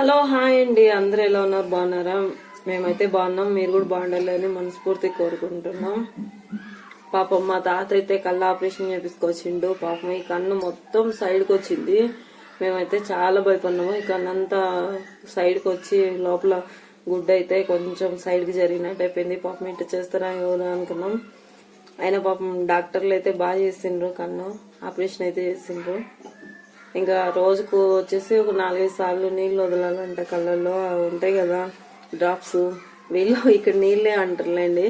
Hello hi అండి. అందరూ ఎలా ఉన్నారు? బాగున్నారా? మేమైతే బాగున్నాం. మీరు కూడా బాగుండాలని మనస్ఫూర్తి కోరుకుంటున్నాం. పాపం మా తాత అయితే కళ్ళ ఆపరేషన్ చేపించుకొచ్చిండు. పాపం ఈ కన్ను మొత్తం సైడ్కి వచ్చింది మేమైతే చాలా భయపడినాము ఈ కన్ను అంతా సైడ్కి వచ్చి లోపల గుడ్డ అయితే కొంచెం సైడ్కి జరిగినట్టు అయిపోయింది. పాపం ఇట్లా చేస్తారా ఏదో అనుకున్నాం. అయినా పాపం డాక్టర్లు అయితే బాగా చేసిండ్రు కన్ను. ఆపరేషన్ అయితే చేసిండ్రు. ఇంకా రోజుకు వచ్చేసి ఒక నాలుగైదు సార్లు నీళ్ళు వదలాలంట కళ్ళల్లో అవి ఉంటాయి కదా డ్రాప్స్ వీళ్ళు ఇక్కడ నీళ్ళే అంటారులేండి.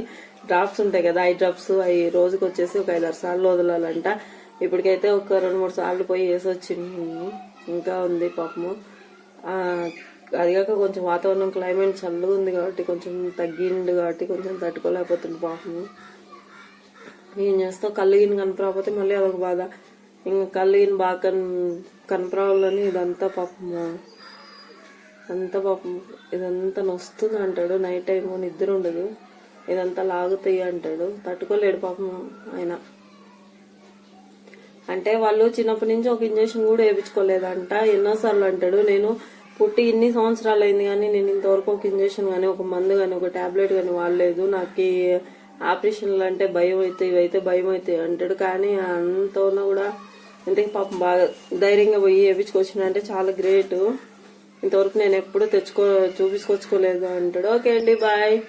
డ్రాప్స్ ఉంటాయి కదా ఐ డ్రాప్స్ అవి రోజుకు వచ్చేసి ఒక ఐదారు సార్లు వదలాలంట. ఇప్పటికైతే ఒక రెండు మూడు సార్లు పోయి వేసి వచ్చింది. ఇంకా ఉంది పాపము. అది అదిగాక కొంచెం వాతావరణం క్లైమేట్ చల్లగా ఉంది కాబట్టి కొంచెం తగ్గిండు కాబట్టి కొంచెం తట్టుకోలేకపోతుంది పాపము. ఏం చేస్తావు? కళ్ళు గిన్నె కనపరాకపోతే మళ్ళీ అదొక బాధ. ఇంకా కళ్ళీని బాగా కన్ కనపరావాలని ఇదంతా పాపం అంతా పాపం ఇదంతా నొస్తుంది అంటాడు. నైట్ టైం నిద్ర ఉండదు. ఇదంతా లాగుతాయి అంటాడు. తట్టుకోలేడు పాపం ఆయన. అంటే వాళ్ళు చిన్నప్పటి నుంచి ఒక ఇంజక్షన్ కూడా వేయించుకోలేదంట. ఎన్నోసార్లు అంటాడు. నేను పుట్టి ఇన్ని సంవత్సరాలు అయింది కానీ నేను ఇంతవరకు ఒక ఇంజక్షన్ కానీ ఒక మందు కానీ ఒక టాబ్లెట్ కానీ వాడలేదు. నాకు ఆపరేషన్లు అంటే భయం అవుతాయి ఇవైతే భయం అవుతాయి అంటాడు. కానీ అంత కూడా ఇంతకీ పాపం బాగా ధైర్యంగా పోయి వేయించుకొచ్చిన అంటే చాలా గ్రేట్. ఇంతవరకు నేను ఎప్పుడు తెచ్చుకో చూపించుకొచ్చుకోలేదు అంటాడు. ఓకే అండి బాయ్.